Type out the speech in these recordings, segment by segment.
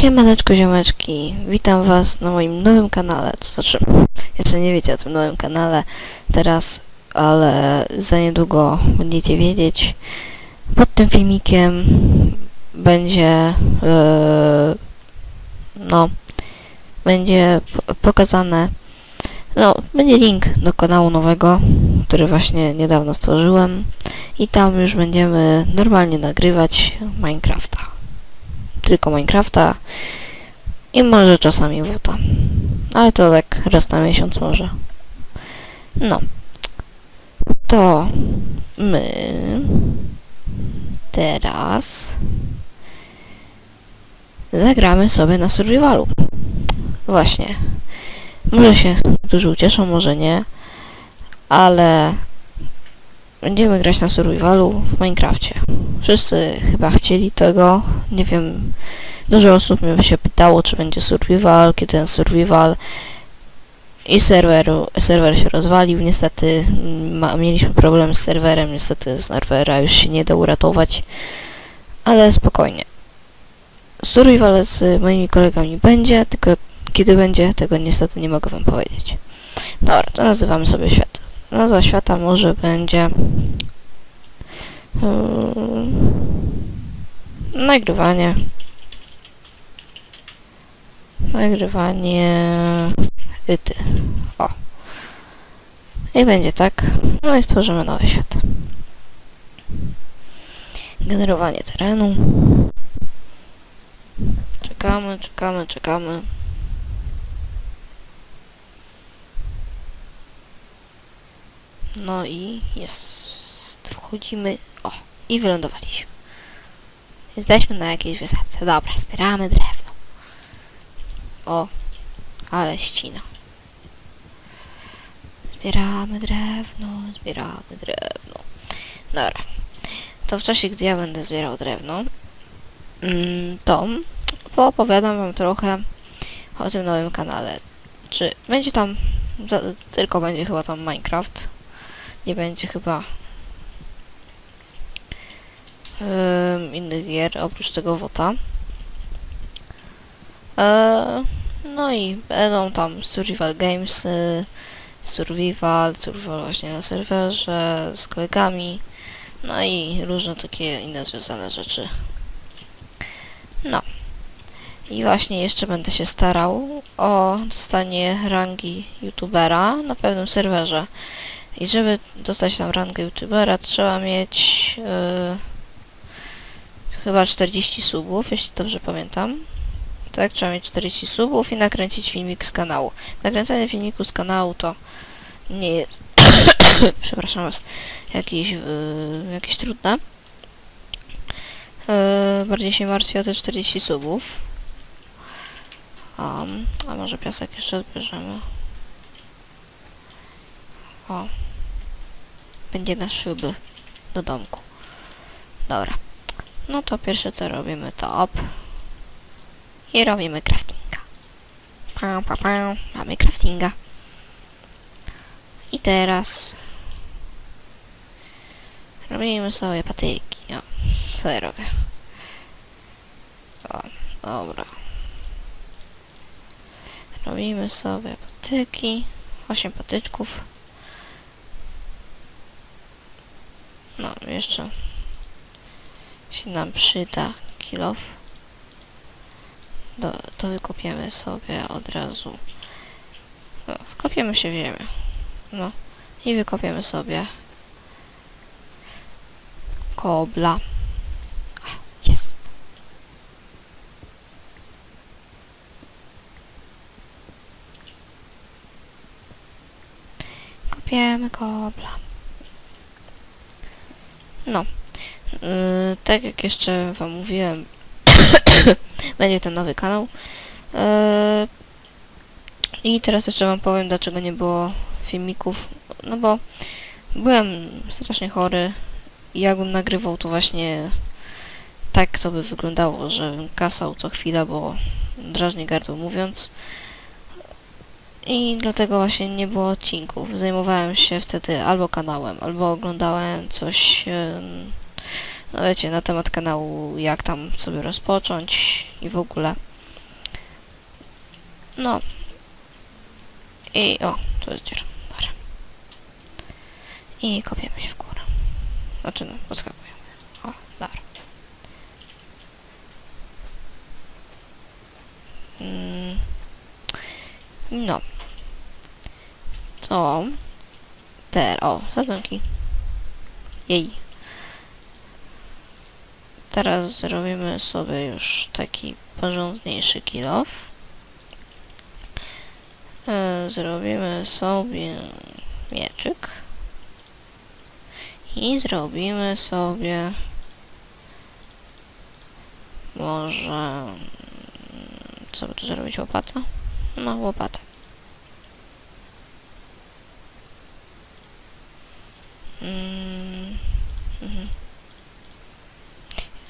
Siemaneczko ziomeczki, witam was na moim nowym kanale, to znaczy, jeszcze nie wiecie o tym nowym kanale teraz, ale za niedługo będziecie wiedzieć. Pod tym filmikiem będzie, yy, no, będzie pokazane, no, będzie link do kanału nowego, który właśnie niedawno stworzyłem. I tam już będziemy normalnie nagrywać Minecrafta tylko Minecrafta i może czasami WOTA. Ale to tak raz na miesiąc może. No. To my teraz zagramy sobie na survivalu. Właśnie. Może się dużo ucieszą, może nie, ale będziemy grać na survivalu w Minecrafcie. Wszyscy chyba chcieli tego. Nie wiem, dużo osób mnie się pytało, czy będzie survival, kiedy ten survival. I serweru, serwer się rozwalił. Niestety mm, ma, mieliśmy problem z serwerem. Niestety z serwera już się nie da uratować. Ale spokojnie. Survival z moimi kolegami będzie, tylko kiedy będzie, tego niestety nie mogę wam powiedzieć. Dobra, to nazywamy sobie świat. Nazwa świata może będzie Hmm. Nagrywanie. Nagrywanie. Yty. O. I będzie tak. No i stworzymy nowy świat. Generowanie terenu. Czekamy, czekamy, czekamy. No i jest. Wchodzimy. O, i wylądowaliśmy. Jesteśmy na jakiejś wysepce. Dobra, zbieramy drewno. O, ale ścina. Zbieramy drewno, zbieramy drewno. Dobra. To w czasie, gdy ja będę zbierał drewno, mm, to poopowiadam wam trochę o tym nowym kanale. Czy będzie tam, tylko będzie chyba tam Minecraft. Nie będzie chyba em, innych gier oprócz tego WOTA. E, no i będą tam survival games, y, survival, survival właśnie na serwerze z kolegami, no i różne takie inne związane rzeczy. No. I właśnie jeszcze będę się starał o dostanie rangi youtubera na pewnym serwerze. I żeby dostać tam rangę youtubera, trzeba mieć yy, chyba 40 subów, jeśli dobrze pamiętam. Tak, trzeba mieć 40 subów i nakręcić filmik z kanału. Nakręcenie filmiku z kanału to nie jest, przepraszam was, jakieś, yy, jakieś trudne. Yy, bardziej się martwię o te 40 subów. Um, a może piasek jeszcze odbierzemy. O. Będzie na szyby do domku. Dobra. No to pierwsze co robimy to op. I robimy craftinga. Pa, pa, pa. Mamy craftinga. I teraz robimy sobie patyki. O, co ja robię? O, dobra. Robimy sobie patyki. 8 patyczków. No, jeszcze się nam przyda kilof. Do, to wykopiemy sobie od razu. No, wkopiemy się w ziemię. No. I wykopiemy sobie kobla. Jest. Kopiemy kobla. No. Yy, tak jak jeszcze wam mówiłem, będzie ten nowy kanał. Yy, I teraz jeszcze wam powiem, dlaczego nie było filmików. No bo byłem strasznie chory i jakbym nagrywał, to właśnie tak to by wyglądało, że kasał co chwila, bo drażni gardło mówiąc. I dlatego właśnie nie było odcinków. Zajmowałem się wtedy albo kanałem, albo oglądałem coś, no wiecie, na temat kanału, jak tam sobie rozpocząć i w ogóle. No. I o, tu jest dziura. Dobra. I kopiemy się w górę. Znaczy no, podskakujemy. O, dobra. Mm. No. To. Ter, o, sadzonki. Jej. Teraz zrobimy sobie już taki porządniejszy kilof. E, Zrobimy sobie mieczyk. I zrobimy sobie może co by tu zrobić łopata? No łopatę. Mm, mhm.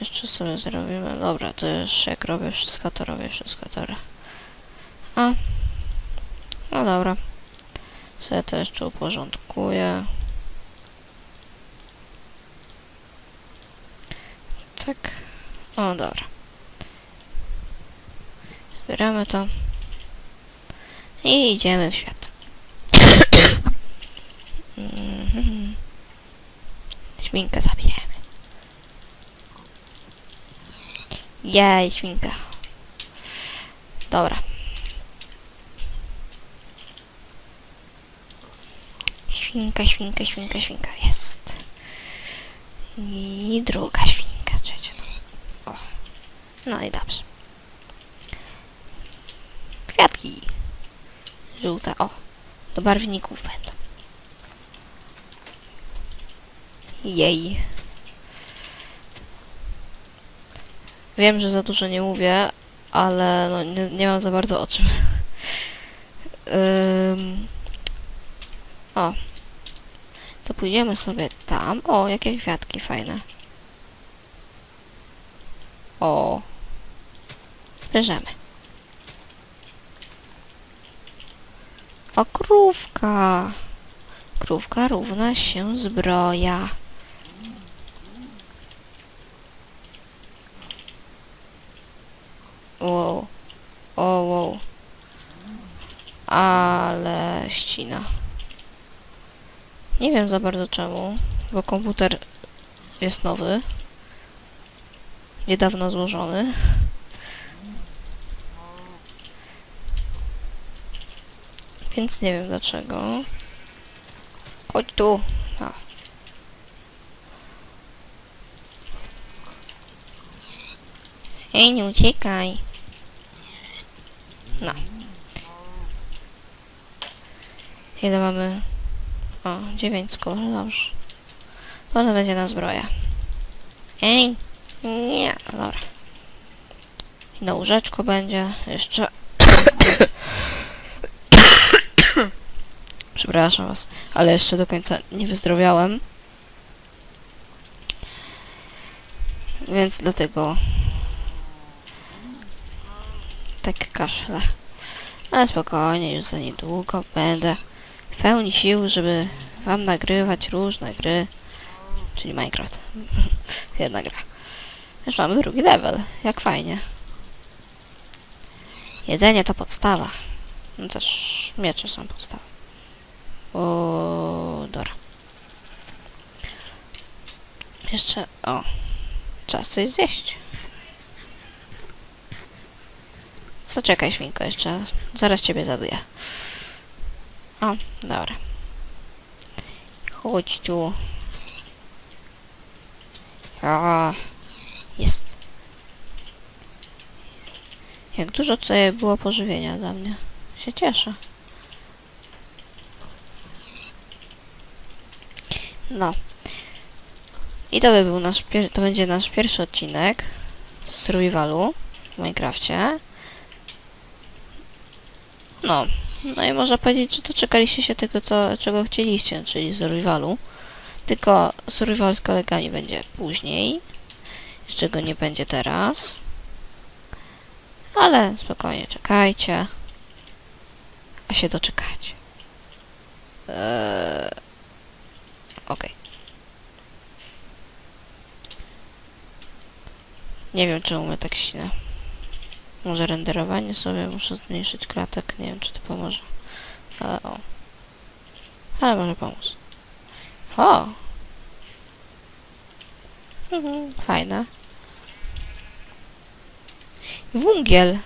Jeszcze sobie zrobimy. Dobra, to już jak robię wszystko, to robię wszystko, dobra. A. No dobra. Sobie to jeszcze uporządkuję. Tak. O, dobra. Zbieramy to. I idziemy w świat. Mhm. Świnkę zabijemy. Jej, świnka. Dobra. Świnka, świnka, świnka, świnka. Jest. I druga świnka, trzecia. No i dobrze. Kwiatki. Żółte, o. Do barwników będą. Jej. Wiem, że za dużo nie mówię, ale no, nie, nie mam za bardzo o czym. Ym, o. To pójdziemy sobie tam. O, jakie kwiatki fajne. O. Zbierzemy. O, krówka. Krówka równa się zbroja. Wow. O, wow. Ale ścina. Nie wiem za bardzo czemu, bo komputer jest nowy. Niedawno złożony. Więc nie wiem dlaczego. Chodź tu. A. Ej, nie uciekaj. No. Ile mamy? O, dziewięć skór, dobrze. Potem będzie na zbroję. Ej! Nie, dobra. I na łóżeczku będzie jeszcze... Przepraszam was, ale jeszcze do końca nie wyzdrowiałem. Więc dlatego tak kaszle. Ale spokojnie, już za niedługo będę w pełni sił, żeby wam nagrywać różne gry. Czyli Minecraft. Jedna gra. Już mamy drugi level. Jak fajnie. Jedzenie to podstawa. No też miecze są podstawą. O, dobra. Jeszcze, o. Czas coś zjeść. Co czekaj, świnko, jeszcze. Zaraz ciebie zabiję. O, dobra. Chodź tu. A, jest. Jak dużo tutaj było pożywienia dla mnie. Się cieszę. No. I to by był nasz to będzie nasz pierwszy odcinek z survivalu w Minecrafcie. No. No i można powiedzieć, że doczekaliście się tego, co, czego chcieliście, czyli survivalu. Tylko survival z kolegami będzie później. Jeszcze go nie będzie teraz. Ale spokojnie, czekajcie. A się doczekać. Eee, Okej. Nie wiem, czemu mnie tak ścina. Może renderowanie sobie, muszę zmniejszyć klatek, nie wiem czy to pomoże. Ale o. Ale może pomóc. O! Mhm, fajne. Wungiel.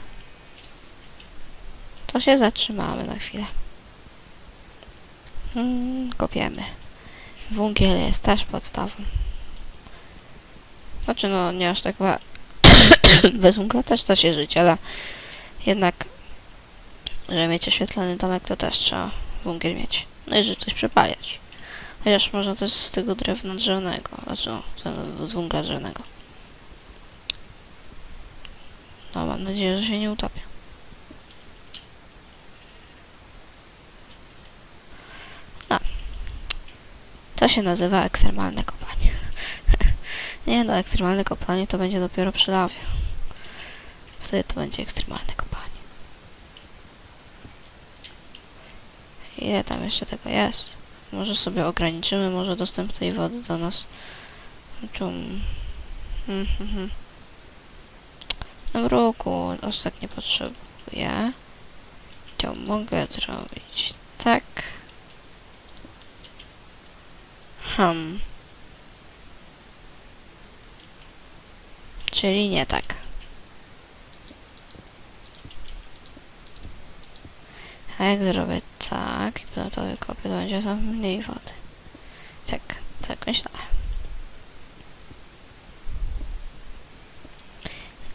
To się zatrzymamy na chwilę. Hmm, kopiemy. Wungiel jest też podstawą. Znaczy no, nie aż tak wa- Bez węgla też da się żyć, ale jednak, żeby mieć oświetlony domek, to też trzeba węgiel mieć. No i żeby coś przepalić. Chociaż można też z tego drewna drzewnego, znaczy no, z węgla drzewnego. No, mam nadzieję, że się nie utopię. No. To się nazywa ekstremalne kopanie. Nie no, ekstremalne kopanie to będzie dopiero przy lawie. Wtedy to będzie ekstremalne kopanie. Ile tam jeszcze tego jest? Może sobie ograniczymy może dostęp tej wody do nas. Czum. Mhm, mhm. No w roku aż tak nie potrzebuję. To mogę zrobić tak. Hmm. Czyli nie tak. A jak zrobię tak i potem to wykopię, to będzie tam mniej wody. Tak, tak myślałem.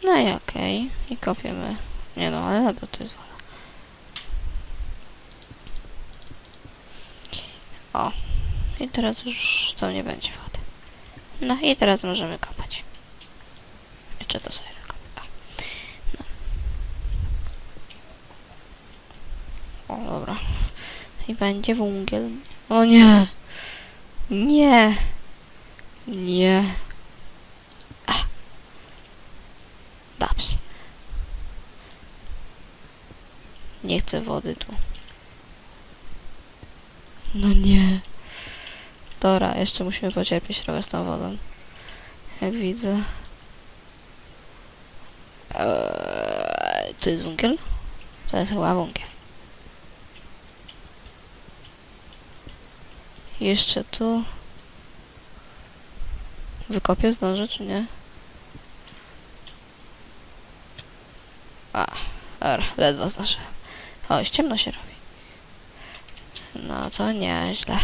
No i okej. I kopiemy. Nie no, ale nadal to jest woda. O. I teraz już to nie będzie wody. No i teraz możemy kopać. Jeszcze to sobie wykopię. No. O, dobra. I będzie węgiel. O nie! Nie! Nie! Ach. Nie chcę wody tu. No nie. Dobra, jeszcze musimy pocierpieć trochę z tą wodą. Jak widzę. Eee, to jest węgiel? To jest chyba węgiel. Jeszcze tu. Wykopię zdążę, czy nie? A, dobra, ledwo zdążyłem. O, ciemno się robi. No to nieźle.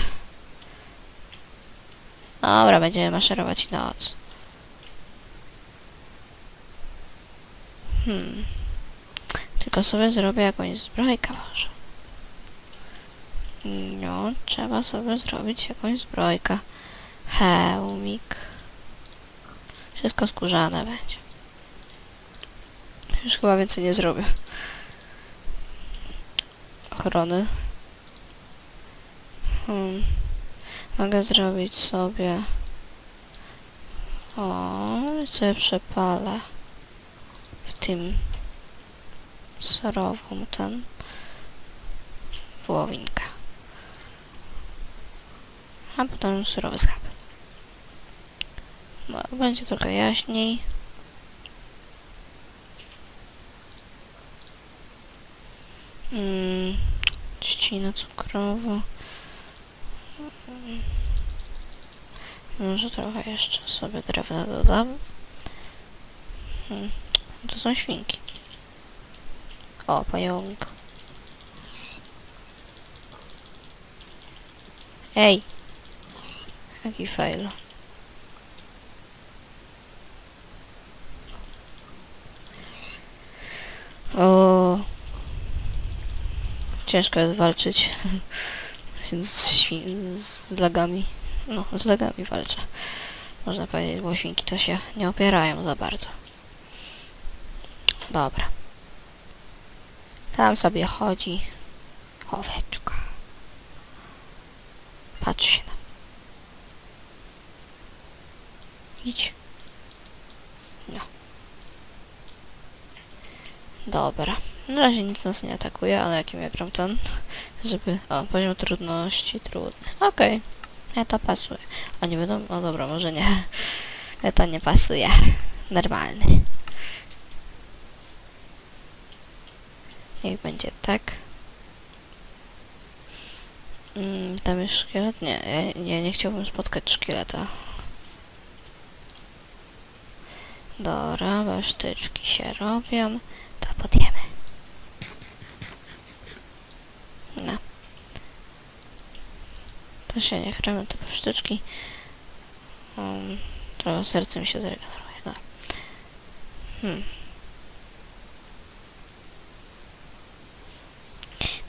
Dobra, będziemy maszerować noc. Hmm. Tylko sobie zrobię jakąś zbrojkę może. No, trzeba sobie zrobić jakąś zbrojkę. Hełmik. Wszystko skórzane będzie. Już chyba więcej nie zrobię. Ochrony. Hmm. Mogę zrobić sobie... O, sobie przepalę w tym surową ten wołowinkę. A potem surowy schab. No, będzie trochę jaśniej. Mm, trzcina cukrowa. Mm. Może trochę jeszcze sobie drewna dodam. Hmm. To są świnki. O, pająk. Ej! Jaki fail. O. Ciężko jest walczyć z, świn- z lagami. No, z lagami walczę. Można powiedzieć, bo to się nie opierają za bardzo. Dobra. Tam sobie chodzi oweczka. Patrzy się na. Idź. No. Dobra. Na razie nic nas nie atakuje, ale jakim ja gram ten, żeby... O, poziom trudności trudny. Okej. Ja to pasuje. A nie będą... O dobra, może nie. To nie pasuje. Normalny. Niech będzie tak. Mm, tam jest szkielet? Nie, ja, ja nie chciałbym spotkać szkieleta. Dobra, basztyczki się robią. To podjemy. No. To się nie chramy te basztyczki. Um, trochę serce mi się zregeneruje. No. Hmm.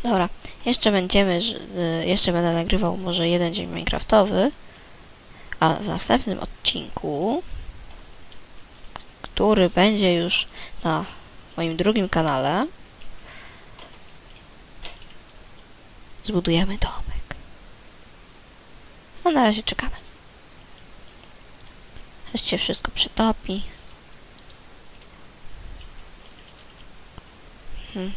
Dobra, jeszcze będziemy, y, jeszcze będę nagrywał może jeden dzień Minecraftowy, a w następnym odcinku, który będzie już na moim drugim kanale, zbudujemy domek. No na razie czekamy. Aż się wszystko przetopi. Hmm.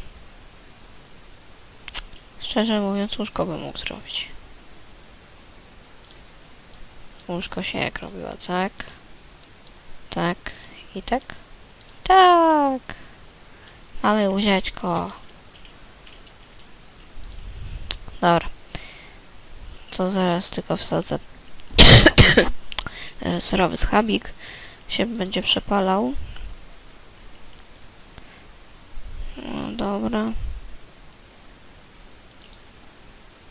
Szczerze mówiąc, łóżko bym mógł zrobić. Łóżko się jak robiło, tak? Tak i tak? Tak! Mamy łóżeczko. Dobra. To zaraz tylko wsadzę e, serowy schabik. Się będzie przepalał. No dobra.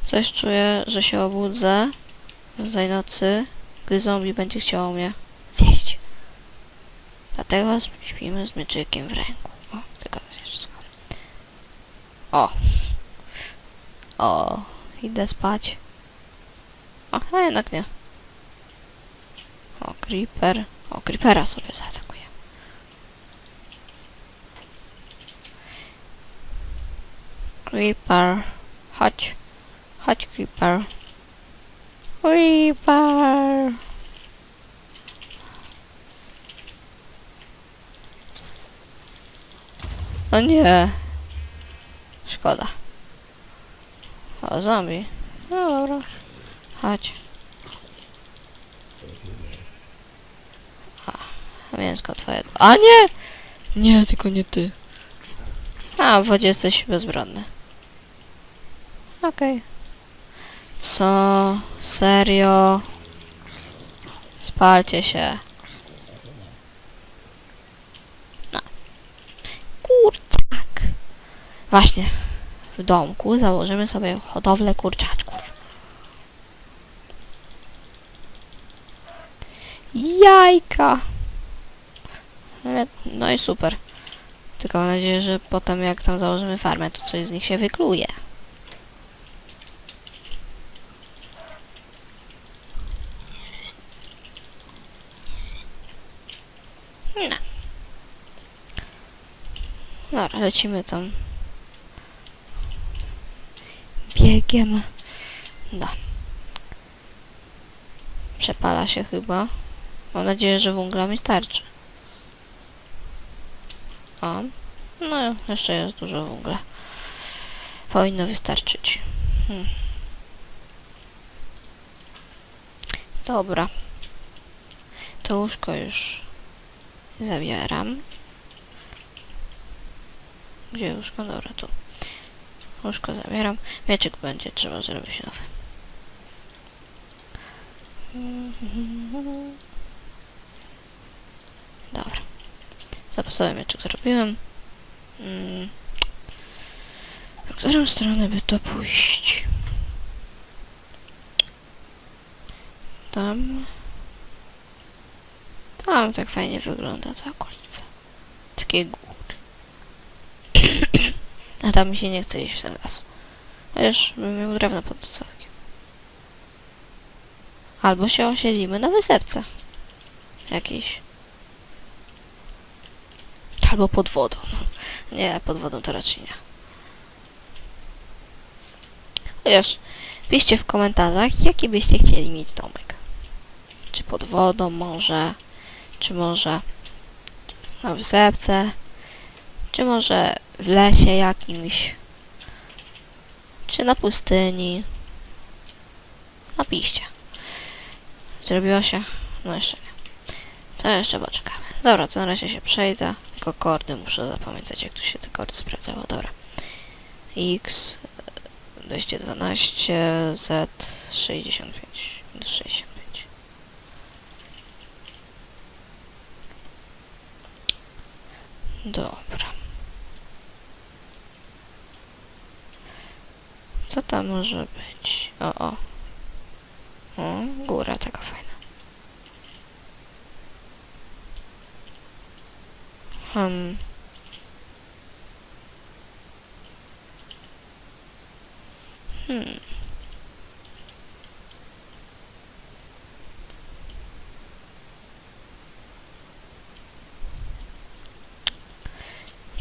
Coś czuję, że się obudzę tej nocy, gdy zombie będzie chciało mnie zjeść. Dlatego śpimy z mieczykiem w ręku. O, tylko schodzę. O! O, idę spać. O, a jednak nie. O, creeper. O, creepera sobie zaatakuję. Creeper. Chodź. Chodź, Creeper. Creeper. No nie. Szkoda. O, zombie. No dobra. Chodź. A, mięsko twoje. A nie! Nie, tylko nie ty. A, w wodzie jesteś bezbronny. Okej. Co? Serio? Spalcie się. No. Kurczak. Właśnie. W domku założymy sobie hodowlę kurczaczków. Jajka. No i super. Tylko mam nadzieję, że potem jak tam założymy farmę, to coś z nich się wykluje. No. Dobra, lecimy tam. Biegiem. Da. Przepala się chyba. Mam nadzieję, że węgla mi starczy. O. No, jeszcze jest dużo węgla. Powinno wystarczyć. Hmm. Dobra. To łóżko już zabieram. Gdzie łóżko? Dobra, tu. Łóżko zabieram. Mieczyk będzie trzeba zrobić nowy. Dobra. Zapasowy mieczyk zrobiłem. Mm. W którą stronę by to pójść? Tam. Tam tak fajnie wygląda ta okolica. Takie góry. A tam mi się nie chce iść w ten las. Chociaż bym miał drewno pod dostatkiem. Albo się osiedlimy na wysepce. Jakiejś. Albo pod wodą. Nie, pod wodą to raczej nie. Chociaż piszcie w komentarzach, jaki byście chcieli mieć domek. Czy pod wodą może, czy może na wysepce, czy może w lesie jakimś, czy na pustyni. Napiszcie. Zrobiło się? No jeszcze nie. To jeszcze poczekamy. Dobra, to na razie się przejdę. Tylko kordy muszę zapamiętać, jak tu się te kordy sprawdzało. Dobra. X 212 Z 65 minus 65 Dobra. Co tam może być? O, o. O, góra taka fajna. Hmm. Hmm.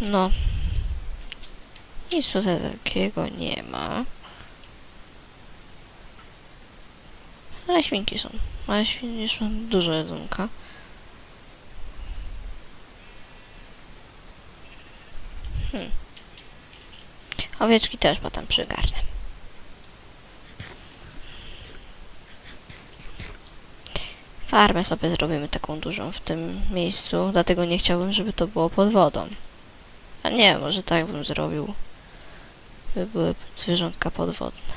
No. Nic tutaj takiego nie ma. Ale świnki są. Ale świnki są dużo jedzonka. Hmm. Owieczki też potem przygarnę. Farmę sobie zrobimy taką dużą w tym miejscu, dlatego nie chciałbym, żeby to było pod wodą. A nie, może tak bym zrobił. By były zwierzątka podwodne.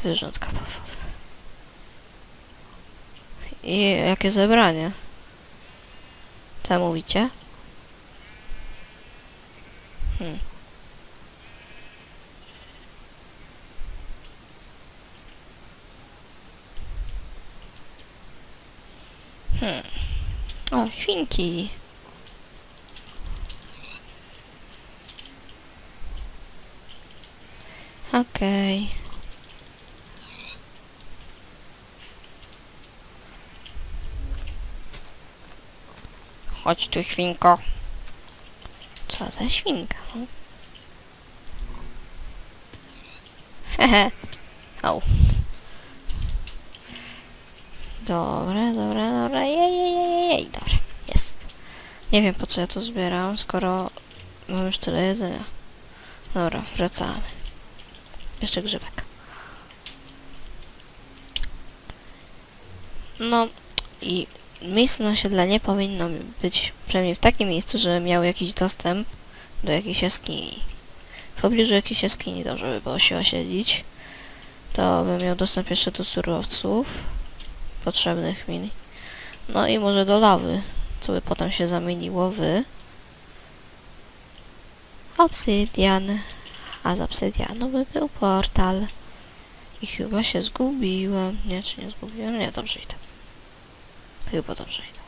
Zwierzątka podwodne. I jakie zebranie? Co mówicie? Hmm. Hmm. O, świnki. Okej. Chodź tu, świnko. Co za świnka? no? Hehe. Au. Dobra, dobra, dobra. Jej, jej, jej, jej. Dobra, jest. Nie wiem po co ja to zbieram, skoro mam już tyle jedzenia. Dobra, wracamy. Jeszcze grzybek. No i miejsce osiedlenie powinno być przynajmniej w takim miejscu, żeby miał jakiś dostęp do jakiejś jaskini. W pobliżu jakiejś jaskini dobrze by było się osiedlić. To bym miał dostęp jeszcze do surowców potrzebnych mi. No i może do lawy, co by potem się zamieniło w obsydian. A z obsydianu by był portal. I chyba się zgubiłem. Nie, czy nie zgubiłem? Nie, dobrze idę. Chyba dobrze idę.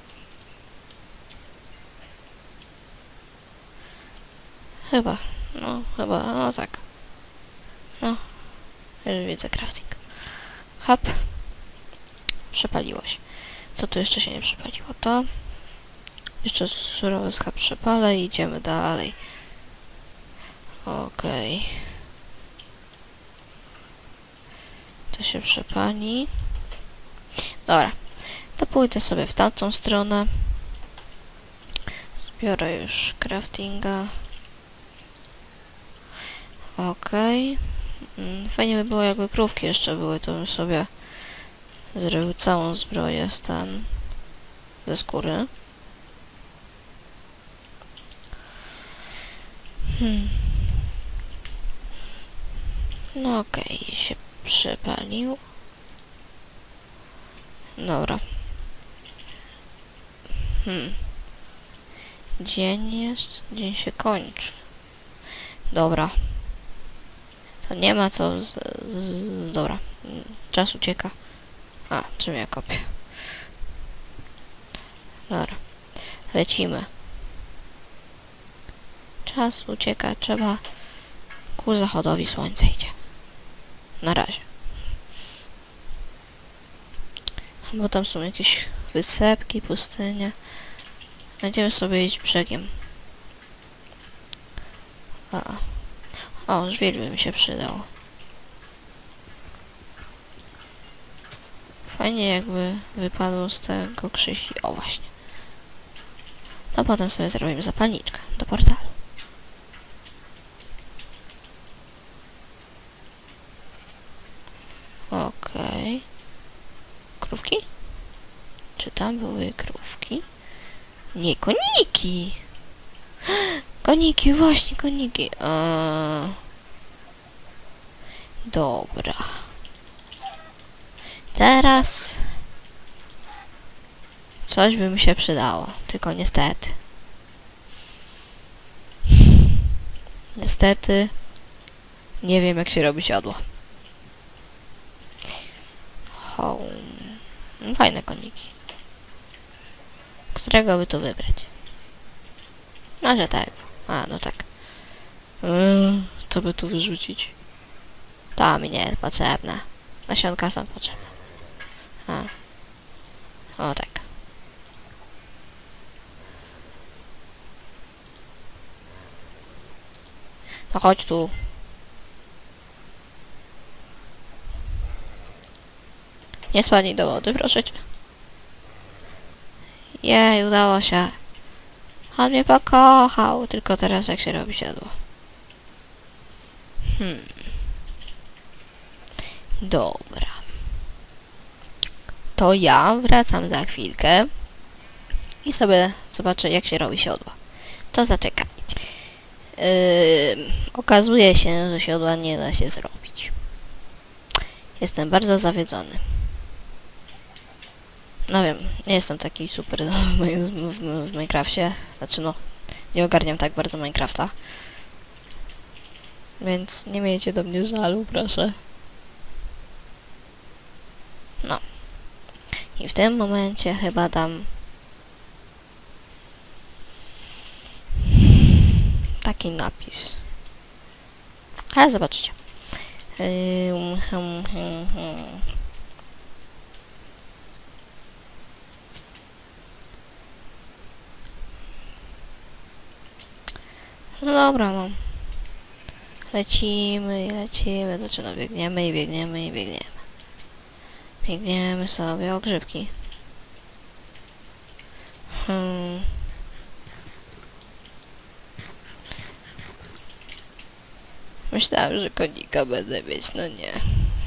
Chyba. No, chyba, no tak. No. Już widzę crafting. Hop. Przepaliło się. Co tu jeszcze się nie przepaliło? To. Jeszcze surowy schab przepalę i idziemy dalej. Okej. To się przepali. Dobra. To pójdę sobie w tamtą stronę. Zbiorę już craftinga. Okej. Mm, Fajnie by było jakby krówki jeszcze były, to bym sobie zrobił całą zbroję stan ze skóry. Hmm. No okej, się przepalił. Dobra. Hmm. Dzień jest, dzień się kończy. Dobra. To nie ma co z, z, Dobra. Czas ucieka. A, czym ja kopię? Dobra. Lecimy. Czas ucieka, trzeba ku zachodowi słońca idzie. Na razie. Bo tam są jakieś wysepki, pustynie. Będziemy sobie iść brzegiem. A. O, żwir by mi się przydał. Fajnie jakby wypadło z tego krzysi. O, właśnie. To potem sobie zrobimy zapalniczkę do portalu. Okej. Krówki? Czy tam były krówki? Nie, koniki! Koniki, właśnie, koniki. Dobra. Teraz... Coś by mi się przydało, tylko niestety. Niestety... Nie wiem jak się robi siodło. Home. No, Fajne koniki. Którego by tu wybrać? Może tak. A, no tak. Yy, co by tu wyrzucić? To mi nie jest potrzebne. Nasionka są potrzebne. A. O tak. No chodź tu. Nie spadnij do wody, proszę cię. Jej, udało się. On mnie pokochał, tylko teraz jak się robi siodło. Hmm. Dobra. To ja wracam za chwilkę i sobie zobaczę jak się robi siodło. To zaczekajcie. Yy, okazuje się, że siodła nie da się zrobić. Jestem bardzo zawiedzony. No wiem, nie jestem taki super w, Min- w, w, w Minecrafcie. Znaczy no, nie ogarniam tak bardzo Minecrafta. Więc nie miejcie do mnie żalu, proszę. No. I w tym momencie chyba dam taki napis. Ale zobaczycie. Hum. No dobra, no. Lecimy i lecimy, znaczy no biegniemy i biegniemy i biegniemy. Biegniemy sobie o grzybki. Hmm. Myślałem, że konika będę mieć, no nie.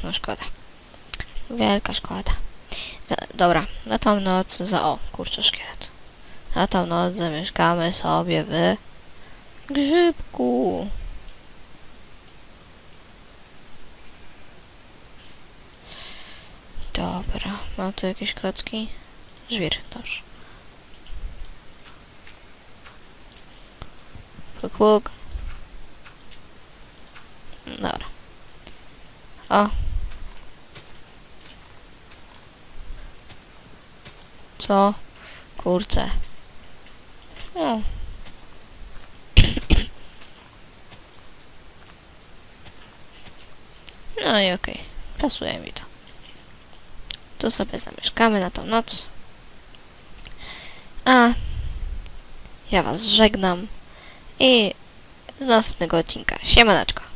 No szkoda. Wielka szkoda. Za, dobra, na tą noc za... O, kurczę, szkielet. Na tą noc zamieszkamy sobie w... Grzybku. Dobra, mam tu jakieś klocki? Żwir, dobrze. Puk, puk. Dobra. O. Co? Kurczę. O. No i okej. Pasuje mi to. Tu sobie zamieszkamy na tą noc. A ja was żegnam i do następnego odcinka. Siemaneczko.